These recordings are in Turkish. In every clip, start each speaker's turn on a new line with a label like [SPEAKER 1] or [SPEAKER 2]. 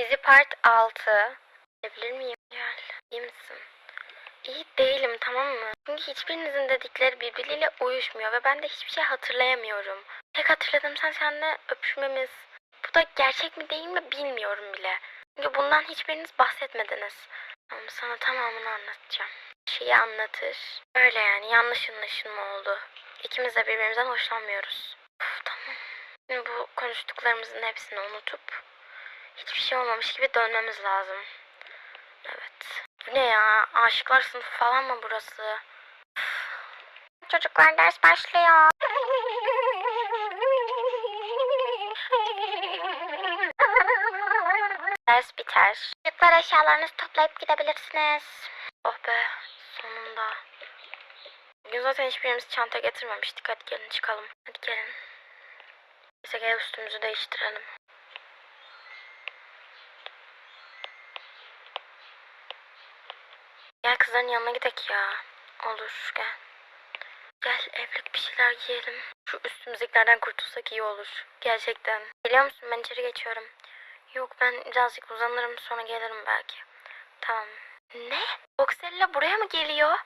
[SPEAKER 1] Dizi part 6. Bilir miyim? Gel. İyi misin? İyi değilim tamam mı? Çünkü hiçbirinizin dedikleri birbiriyle uyuşmuyor ve ben de hiçbir şey hatırlayamıyorum. Tek hatırladığım sen seninle öpüşmemiz. Bu da gerçek mi değil mi bilmiyorum bile. Çünkü bundan hiçbiriniz bahsetmediniz. Ama sana tamamını anlatacağım. Şeyi anlatır. Öyle yani yanlış anlaşılma oldu. İkimiz de birbirimizden hoşlanmıyoruz. Uf, tamam. Şimdi bu konuştuklarımızın hepsini unutup hiçbir şey olmamış gibi dönmemiz lazım. Evet. Bu ne ya? Aşıklar sınıfı falan mı burası? Çocuklar ders başlıyor. Ders biter. Çocuklar eşyalarınızı toplayıp gidebilirsiniz. Oh be sonunda. Bugün zaten hiçbirimiz çanta getirmemiştik. Hadi gelin çıkalım. Hadi gelin. Neyse gel üstümüzü değiştirelim. Gel kızların yanına gidelim ya. Olur gel. Gel evlilik bir şeyler giyelim. Şu üstümüzdekilerden kurtulsak iyi olur. Gerçekten. Biliyor musun ben içeri geçiyorum. Yok ben birazcık uzanırım sonra gelirim belki. Tamam. Ne? Boxella buraya mı geliyor?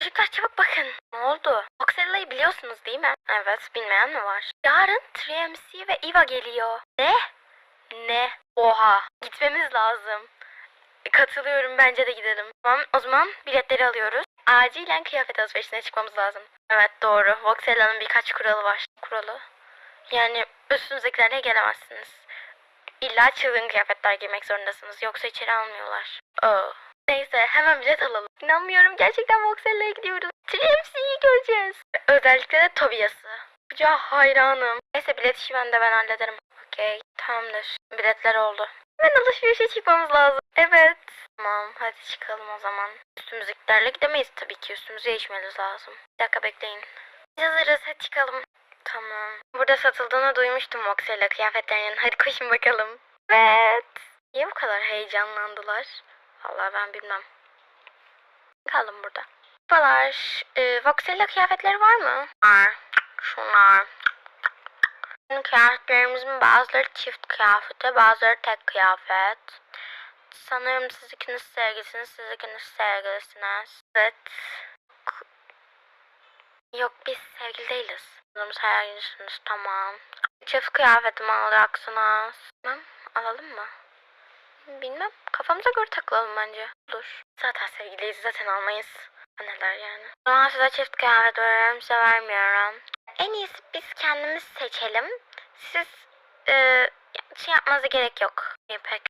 [SPEAKER 1] Çocuklar çabuk bakın. Ne oldu? Boxella'yı biliyorsunuz değil mi? Evet bilmeyen mi var? Yarın 3MC ve Eva geliyor. Ne? Ne? Oha. Gitmemiz lazım. Katılıyorum bence de gidelim. Tamam o zaman biletleri alıyoruz. Acilen kıyafet alışverişine çıkmamız lazım. Evet doğru. Voxella'nın birkaç kuralı var. Kuralı? Yani üstünüzdekilerle gelemezsiniz. İlla çılgın kıyafetler giymek zorundasınız. Yoksa içeri almıyorlar. Oh. Neyse hemen bilet alalım. İnanmıyorum gerçekten Voxella'ya gidiyoruz. TMC'yi göreceğiz. Özellikle de Tobias'ı. Ya hayranım. Neyse bilet işi ben de ben hallederim. Okey tamamdır. Biletler oldu. Hemen alışverişe çıkmamız lazım. Evet. Tamam hadi çıkalım o zaman. Üstümüzdekilerle gidemeyiz tabii ki. Üstümüzü değişmemiz lazım. Bir dakika bekleyin. Biz hazırız hadi çıkalım. Tamam. Burada satıldığını duymuştum Voxella kıyafetlerinin. Hadi koşun bakalım. Evet. Niye bu kadar heyecanlandılar? Vallahi ben bilmem. Kalın burada. Merhabalar. E, Voxella kıyafetleri var mı? Var. Şunlar. Kıyafetlerimizin bazıları çift kıyafeti, bazıları tek kıyafet. Sanırım siz ikiniz sevgilisiniz, siz ikiniz sevgilisiniz. Evet. Yok biz sevgili değiliz. Sanırım sevgilisiniz tamam. Çift kıyafetimi alacaksınız. Tamam alalım mı? Bilmem. Kafamıza göre takılalım bence. Olur. Zaten sevgiliyiz zaten almayız. Neler yani. O size çift kıyafet veriyorum size vermiyorum. En iyisi biz kendimiz seçelim. Siz e, şey yapmanıza gerek yok. Pek.